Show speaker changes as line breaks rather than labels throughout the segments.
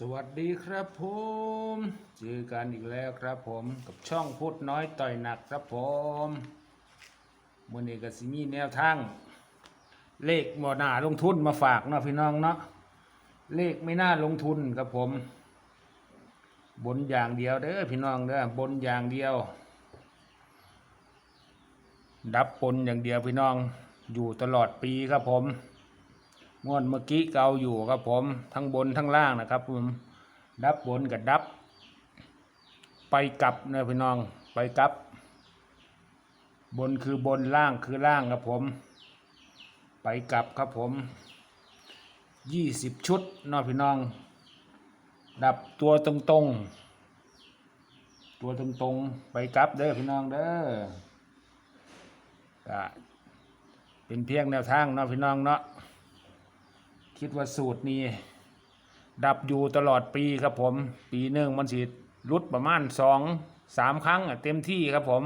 สวัสดีครับผมเจอกันอีกแล้วครับผมกับช่องพูดน้อยต่อยหนักครับผมมือนี้ก็สิมีแนวทาง เลขหมดหน้าลงทุนมาฝากเนาะพี่น้องเนาะเลขไม่น่าลงทุนครับผม บนอย่างเดียวเด้อพี่น้องเด้อบนอย่างเดียว ดับบนอย่างเดียวพี่น้องอยู่ตลอดปีครับผม งวดเมื่อกี้เกาอยู่ครับผมทั้งบนทั้งล่างนะครับผมดับบนกับดับ ไปกลับนะพี่น้องไปกลับ บนคือบนล่างคือล่างครับผม ไปกลับครับผมยี่สิบชุดนอพี่น้อง ดับตัวตรงตรงตัวตรงตรงไปกลับเด้อพี่น้องเด้อก็เป็นเพียงแนวทางนะพี่น้องเนาะ คิดว่าสูตรนี้ ดับอยู่ตลอดปีครับผม ปีหนึ่งมันสิรุดประมาณสองสามครั้งเต็มที่ครับผม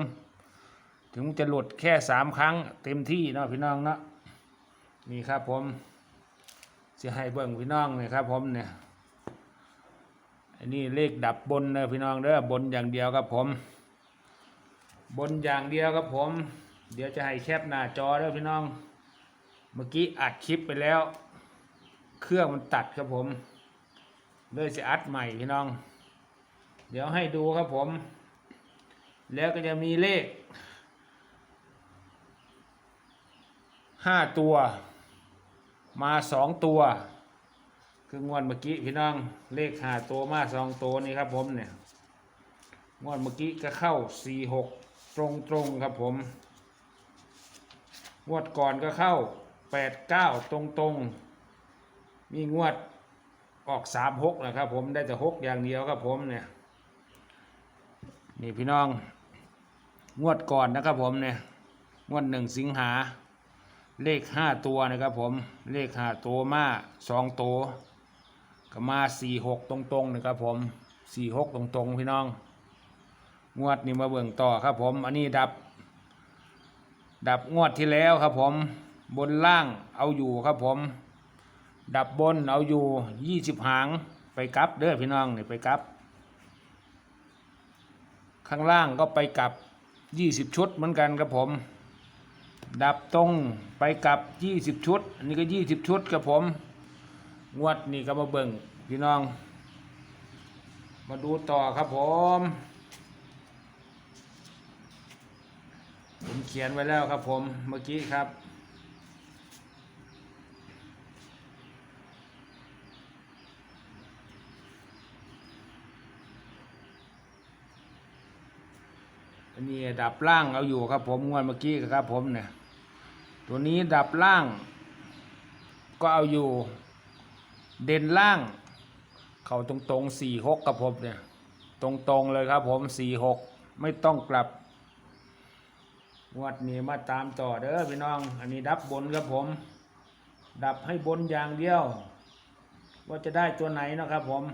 ถึงจะหลุดแค่สามครั้ง เต็มที่เนาะพี่น้องเนาะนี่ครับผมจะให้เบิ่งพี่น้องเนี่ยครับผมเนี่ยอันนี้เลขดับบนเนะพี่น้องเด้อบนอย่างเดียวครับผม บนอย่างเดียวครับผม เดี๋ยวจะให้แคปหน้าจอเด้อพี่น้อง เมื่อกี้อัดคลิปไปแล้ว เครื่องมันตัดครับผมเลยจะอัดใหม่พี่น้อง เดี๋ยวให้ดูครับผม แล้วก็จะมีเลขห้าตัว มาสองตัว คืองวดเมื่อกี้พี่น้องเลขห้าตัวมาสองตัวนี่ครับผมเนี่ยงวดเมื่อกี้ก็เข้าสี่หกตรงตรงครับผมงวดก่อนก็เข้าแปดเก้าตรงตรง มีงวดออกสามหกนะครับ ผมได้แต่หกอย่างเดียวครับผมเนี่ยนี่พี่น้องงวดก่อนนะครับผมเนี่ยงวดหนึ่งสิงหาเลขห้าตัวนะครับผมเลขห้าตัวมาสองตัวก็มาสี่หกตรงๆนะครับผมสี่หกตรงๆ พี่น้อง งวดนี้มาเบิ่งต่อครับผมอันนี้ดับ ดับงวดที่แล้วครับผมบนล่างเอาอยู่ครับผม ดับบนเอาอยู่ยี่สิบหางไปกลับเด้อพี่น้องนี่ไปกลับ ข้างล่างก็ไปกลับยี่สิบชุดเหมือนกันครับผม ดับตรงไปกลับยี่สิบชุด อันนี้ก็ยี่สิบชุดครับผม งวดนี่ก็มาเบิ่งพี่น้อง มาดูต่อครับผมผมเขียนไว้แล้วครับผมเมื่อกี้ครับ อันนี้ดับล่างเอาอยู่ครับ ผมงวดเมื่อกี้ครับ ผมเนี่ย ตัวนี้ดับล่าง ก็เอาอยู่ เด่นล่าง เข้าตรงตรงสี่หกกับผมเนี่ย ตรงๆเลยครับ ผมสี่หกไม่ต้องกลับงวดนี้มาตามต่อเด้อพี่น้อง อันนี้ดับบนครับผม ดับให้บนอย่างเดียว ว่าจะได้ตัวไหนนะครับผม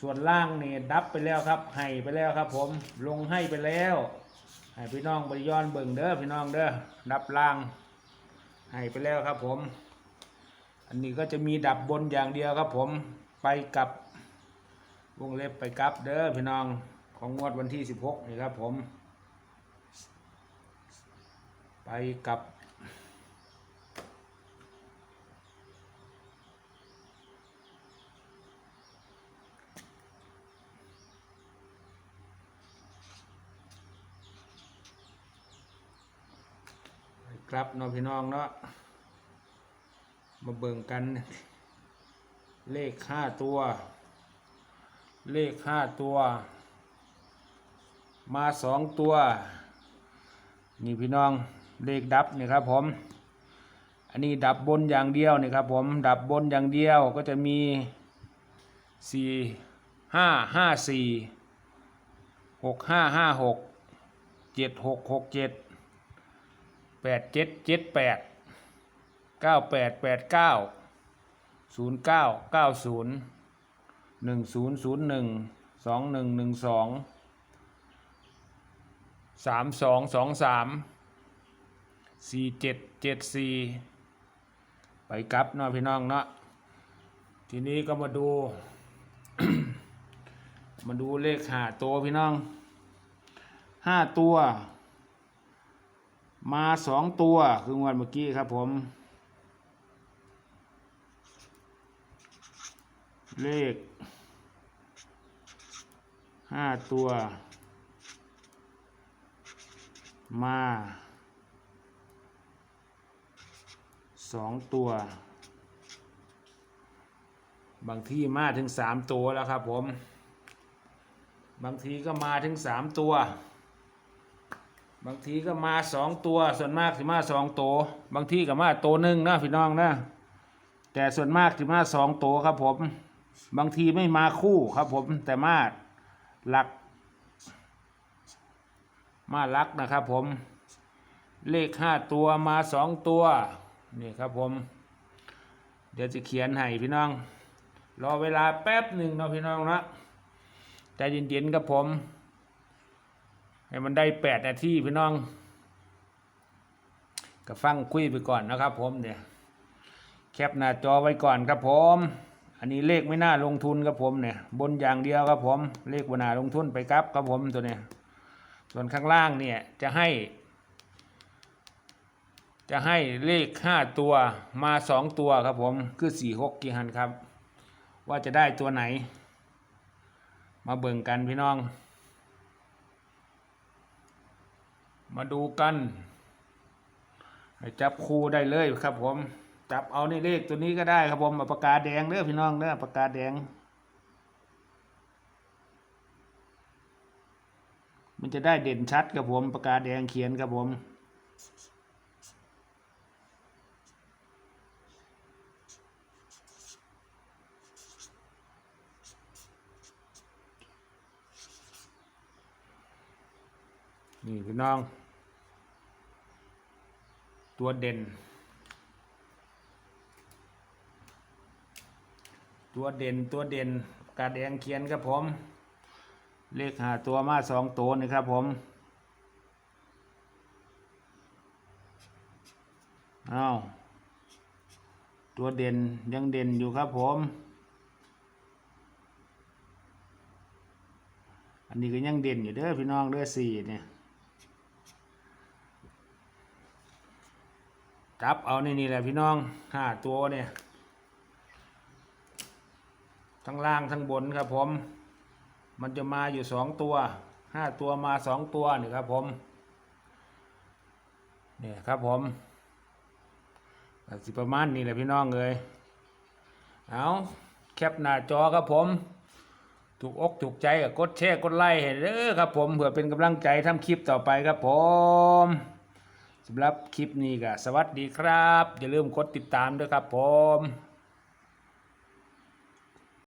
ส่วนล่างนี่ดับไปแล้วครับให้ไปแล้วครับ ผมลงให้ไปแล้วให้พี่น้องบริยอนเบิ่งเด้อพี่น้องเด้อดับล่างให้ไปแล้วครับ ผม อันนี้ก็จะมีดับบนอย่างเดียวครับ ผมไปกับวงเล็บไปกับเด้อพี่น้องของงวดวันที่ 16นี่ครับผม ไปกับ ครับน้องพี่น้องเนาะมาเบิ่งกัน เลขห้าตัว เลขห้าตัว มาสองตัว นี่พี่น้องเลขดับนี่ครับผม อันนี้ดับบนอย่างเดียวนี่ครับผมดับบนอย่างเดียวก็จะมีสี่ห้าห้าสี่หกห้าห้าหกเจ็ดหกหกเจ็ด แปดเจ็ดเจ็ดแปดเก้าแปดแปดเก้าศูนย์เก้าเก้าศูนย์หนึ่งศูนย์ศูนย์หนึ่งสองหนึ่งหนึ่งสองสามสองสองสามสี่เจ็ดเจ็ดสี่ไปกลับเนาะพี่น้องเนาะทีนี้ก็มาดู มาดูเลขหาตัวพี่น้องห้าตัว มาสองตัวคืองวดเมื่อกี้ครับผม เลขห้าตัว มาสองตัว บางที่มาถึงสามตัวแล้วครับผม บางทีก็มาถึงสามตัว บางทีก็มาสองตัวส่วนมากสิมาสองตัวบางที่ก็มาตัวหนึ่งนะพี่น้องนะแต่ส่วนมากสิมาสองตัวครับผม บางทีไม่มาคู่ครับผมแต่มาหลัก มาลักนะครับผม เลขห้าตัวมาสองตัวนี่ครับผม เดี๋ยวจะเขียนให้พี่น้อง รอเวลาแป๊บหนึ่งเนาะพี่น้องนะใจเย็นๆครับผม ให้มันได้แปดนาทีพี่น้องก็ฟังคุยไปก่อนนะครับ ผมเดี๋ยวแคปหน้าจอไว้ก่อนครับผม อันนี้เลขไม่น่าลงทุนครับผมเนี่ย บนอย่างเดียวครับผม เลขบนหนาลงทุนไปครับครับผมตัวเนี้ยส่วนข้างล่างเนี่ยจะให้ จะให้เลขห้าตัวมาสองตัวครับผม คือสี่หกกี่หันครับ ว่าจะได้ตัวไหน มาเบิ่งกันพี่น้อง มาดูกันให้จับคู่ได้เลยครับผม จับเอาในเลขตัวนี้ก็ได้ครับผมปากกาแดงเด้อพี่น้องเด้อปากกาแดง มันจะได้เด่นชัดครับผมปากกาแดงเขียนครับผม นี่พี่น้อง ตัวเด่น ตัวเด่นตัวเด่นปากาแดงเขียนครับผม เลขหาตัวมาสองตัวนี่ครับผมเอาตัวเด่นยังเด่นอยู่ครับผม อันนี้ก็ยังเด่นอยู่เด้อพี่น้องเด้อสี่เนี่ย จับเอานี่นี่แหละพี่น้องห้าตัวเนี่ย ทั้งล่างทั้งบนครับผม มันจะมาอยู่สองตัวห้าตัวมาสองตัวนี่ครับผมเนี่ยครับผมก็สิประมาณนี้แหละพี่น้องเลยเอาแคปหน้าจอครับผม ถูกอกถูกใจก็กดแชร์กดไลค์ให้เด้อครับผมเพื่อเป็นกำลังใจทำคลิปต่อไปครับผม สำหรับคลิปนี้ก็สวัสดีครับ อย่าลืมกดติดตามด้วยครับผม